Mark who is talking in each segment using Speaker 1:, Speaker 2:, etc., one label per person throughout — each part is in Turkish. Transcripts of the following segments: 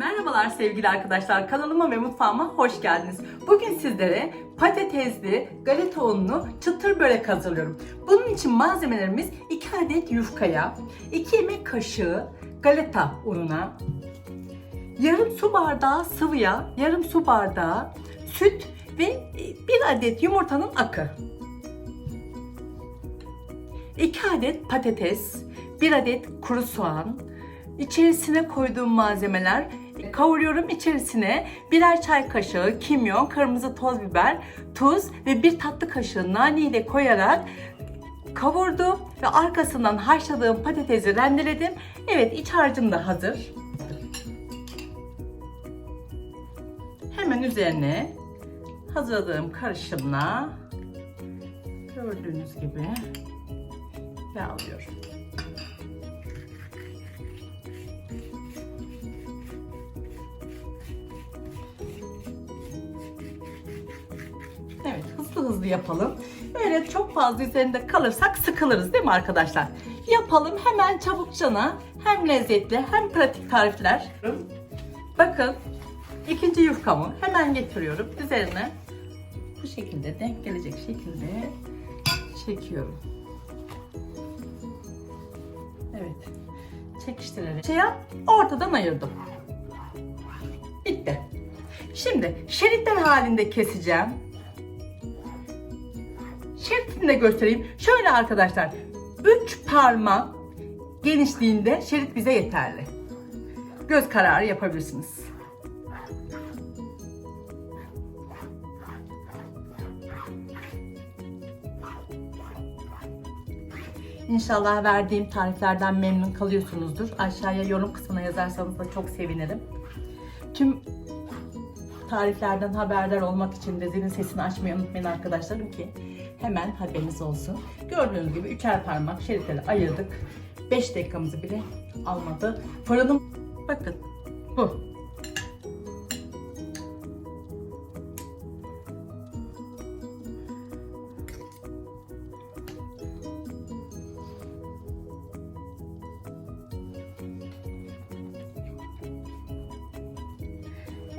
Speaker 1: Merhabalar sevgili arkadaşlar. Kanalıma ve mutfağıma hoş geldiniz. Bugün sizlere patatesli, galeta unlu çıtır börek hazırlıyorum. Bunun için malzemelerimiz 2 adet yufkaya, 2 yemek kaşığı galeta ununa, yarım su bardağı sıvı yağ, yarım su bardağı süt ve 1 adet yumurtanın akı. 2 adet patates, 1 adet kuru soğan, içerisine koyduğum malzemeler kavuruyorum içerisine birer çay kaşığı kimyon, kırmızı toz biber, tuz ve bir tatlı kaşığı naneyi de koyarak kavurdum ve arkasından haşladığım patatesi rendeledim. Evet iç harcım da hazır. Hemen üzerine hazırladığım karışımla gördüğünüz gibi yağlıyorum. Hızlı yapalım. Böyle çok fazla üzerinde kalırsak sıkılırız değil mi arkadaşlar? Yapalım hemen çabukçana hem lezzetli hem pratik tarifler. Bakın ikinci yufkamı hemen getiriyorum. Üzerine bu şekilde denk gelecek şekilde çekiyorum. Evet. Çekiştirerek şey yap, ortadan ayırdım. Bitti. Şimdi şeritler halinde keseceğim. Şeritini de göstereyim. Şöyle arkadaşlar. 3 parmak genişliğinde şerit bize yeterli. Göz kararı yapabilirsiniz. İnşallah verdiğim tariflerden memnun kalıyorsunuzdur. Aşağıya yorum kısmına yazarsanız da çok sevinirim. Tüm tariflerden haberdar olmak için de zilin sesini açmayı unutmayın arkadaşlarım ki hemen haberiniz olsun. Gördüğünüz gibi üçer parmak şeritleri ayırdık. 5 dakikamızı bile almadı. Fırınım bakın bu.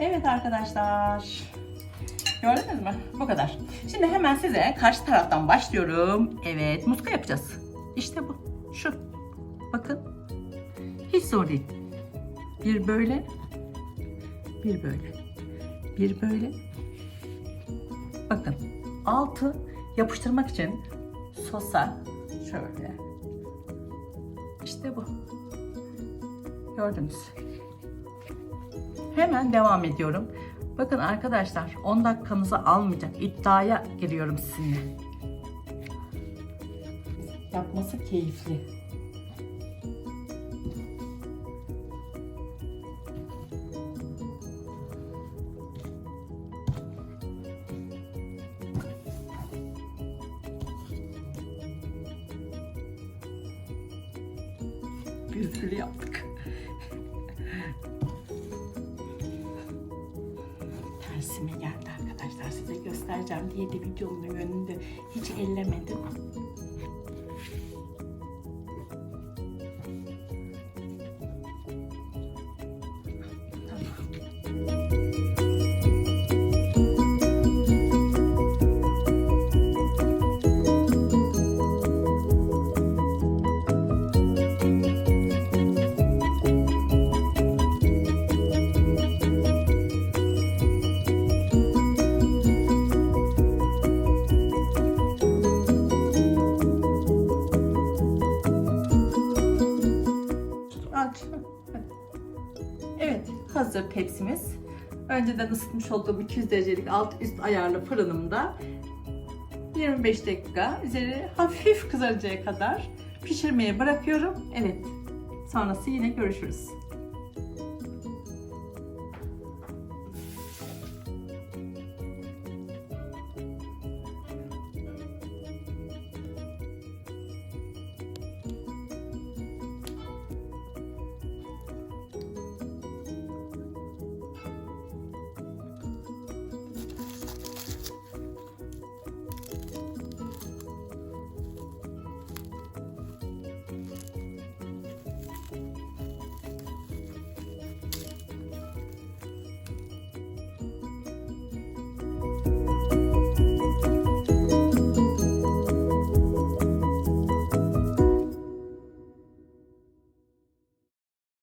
Speaker 1: Evet arkadaşlar. Gördünüz mü? Bu kadar. Şimdi hemen size karşı taraftan başlıyorum. Evet, muska yapacağız. İşte bu. Şu. Bakın. Hiç zor değil. Bir böyle. Bir böyle. Bir böyle. Bakın. Altı yapıştırmak için sosa şöyle. İşte bu. Gördünüz. Hemen devam ediyorum. Bakın arkadaşlar 10 dakikanızı almayacak iddiaya giriyorum sizinle. Yapması keyifli. Sürü yaptık. Tersime geldi arkadaşlar. Size göstereceğim diye de videomun önünde hiç ellemedim. Hazır tepsimiz. Önceden ısıtmış olduğum 200 derecelik alt üst ayarlı fırınımda 25 dakika üzeri hafif kızarıncaya kadar pişirmeye bırakıyorum. Evet, sonrası yine görüşürüz.